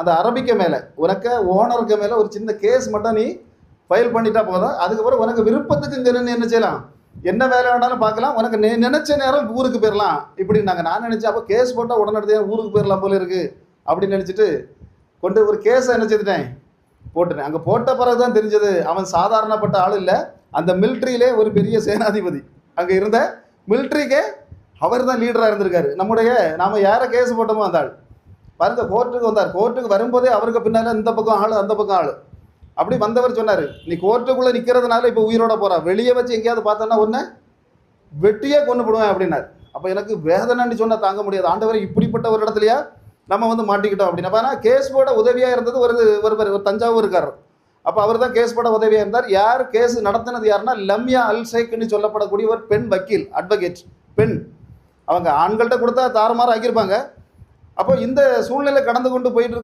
அந்த அரபிக்க மேலே உனக்கு ஓனருக்கு மேலே ஒரு சின்ன கேஸ் மட்டும் நீ ஃபைல் பண்ணிட்டா போதும். அதுக்கப்புறம் உனக்கு விருப்பத்துக்கு இங்கே நின்று என்ன செய்யலாம்? என்ன வேலை வேணாலும் பார்க்கலாம். உனக்கு நெ நினச்ச நேரம் ஊருக்கு போயிடலாம் இப்படின்னாங்க. நான் நினச்சேன் அப்போ கேஸ் போட்டால் உடனடியாக ஊருக்கு போயிடலாம் போல இருக்குது அப்படின்னு நினச்சிட்டு கொண்டு ஒரு கேஸை என்ன செய்துட்டேன்? போட்டுட்டேன். அங்கே போட்ட பிறகு தான் தெரிஞ்சது. அவன் சாதாரணப்பட்ட ஆள் இல்லை. அந்த மிலிட்ரியிலே ஒரு பெரிய சேனாதிபதி. அங்கே இருந்த மிலிட்ரிக்கே அவர் தான் லீடராக இருந்திருக்காரு. நம்முடைய நாம யாரை கேஸ் போட்டோமோ அந்த ஆள். பாருங்க கோர்ட்டுக்கு வந்தார். கோர்ட்டுக்கு வரும்போதே அவருக்கு பின்னால் இந்த பக்கம் ஆள் அந்த பக்கம் ஆள். அப்படி வந்தவர் சொன்னார். நீ கோர்ட்டுக்குள்ளே நிற்கிறதுனால இப்போ உயிரோட போகிறா வெளியே வச்சு எங்கேயாவது பார்த்தோன்னா ஒன்று வெட்டியே கொண்டு போடுவேன் அப்படின்னார். அப்போ எனக்கு வேதனைன்னு சொன்னால் தாங்க முடியாது. ஆண்டவர் இப்படிப்பட்ட ஒரு இடத்துலையா நம்ம வந்து மாட்டிக்கிட்டோம் அப்படின்னு. ஆனால் கேஸ் போட உதவியாக இருந்தது ஒரு ஒருவர் ஒரு தஞ்சாவூர் இருக்கார் அப்போ அவர் தான் கேஸ் போட உதவியாக இருந்தார். யார் கேஸ் நடத்தினது யாருன்னா லம்யா அல் ஷேக்னு சொல்லப்படக்கூடிய ஒரு பெண் வக்கீல் அட்வொகேட் பெண். அவங்க ஆண்கள்கிட்ட கொடுத்தா தாறுமாறு ஆக்கியிருப்பாங்க. அப்போ இந்த சூழ்நிலை கடந்து கொண்டு போயிட்டு